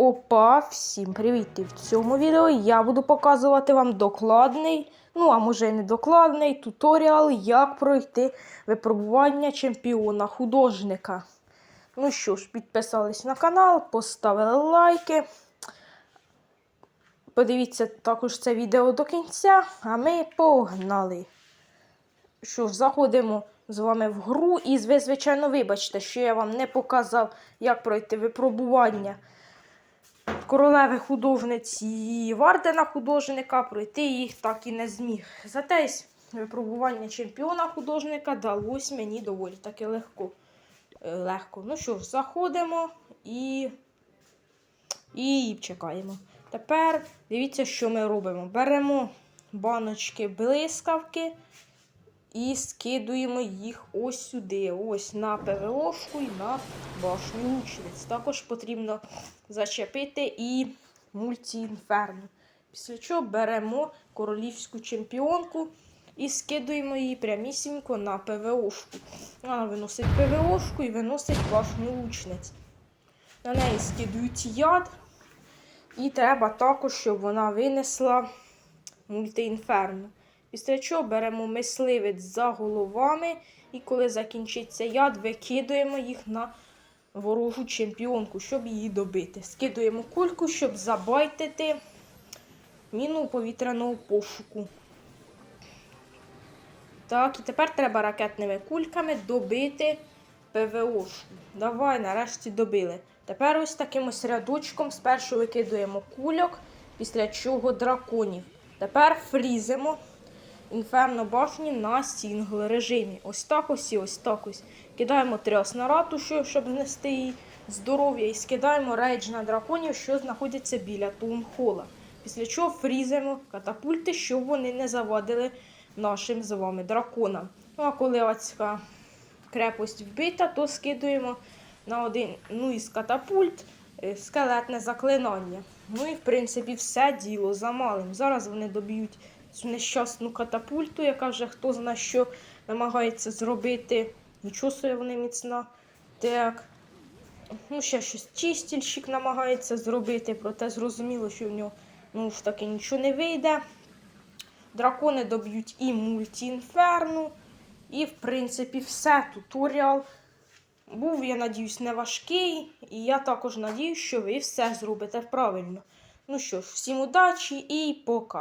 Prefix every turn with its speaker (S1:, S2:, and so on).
S1: Опа, всім привіт! І в цьому відео я буду показувати вам докладний, ну а може і не докладний туторіал, як пройти випробування чемпіона художника. Ну що ж, підписались на канал, поставили лайки. Подивіться також це відео до кінця, а ми погнали. Що ж, заходимо з вами в гру, і ви, звичайно, вибачте, що я вам не показав, як пройти випробування королеви художниці Вардена художника, пройти їх так і не зміг. Зате випробування чемпіона художника далось мені доволі таки легко. Е, легко. Ну що ж, заходимо і, і чекаємо. Тепер дивіться, що ми робимо. Беремо баночки блискавки і скидуємо їх ось сюди, ось на ПВОшку і на башню учниць. Також потрібно зачепити і мультіінферно. Після чого беремо королівську чемпіонку і скидуємо її прямісінько на ПВОшку. Вона виносить ПВОшку і виносить башню учниць. На неї скидують яд. І треба також, щоб вона винесла мультиінферно. Після чого беремо мисливець за головами, і коли закінчиться яд, викидуємо їх на ворожу чемпіонку, щоб її добити. Скидуємо кульку, щоб забайтити міну повітряного пошуку. Так, і тепер треба ракетними кульками добити ПВОшку. Давай, нарешті добили. Тепер ось таким ось рядочком спершу викидуємо кульок, після чого драконів. Тепер фрізимо інферно башні на сінгл режимі. Ось так ось і ось так ось. Кидаємо трьос на ратушу, щоб знести її здоров'я, і скидаємо рейдж на драконів, що знаходяться біля Тумхола. Після чого фрізимо катапульти, щоб вони не завадили нашим з вами драконам. Ну а коли оця крепость вбита, то скидуємо на один ну, із катапульт е, скелетне заклинання. Ну і в принципі все діло за малим. Зараз вони доб'ють цю нещасну катапульту, яка вже хто знає що намагається зробити. Нічого вони міцна. Так. Ну, ще щось чистільщик намагається зробити, проте зрозуміло, що в нього ну, ж таки нічого не вийде. Дракони доб'ють і мультіінферну. І, в принципі, все. Туторіал був, я надіюсь, не важкий. І я також надіюсь, що ви все зробите правильно. Ну що ж, всім удачі і пока.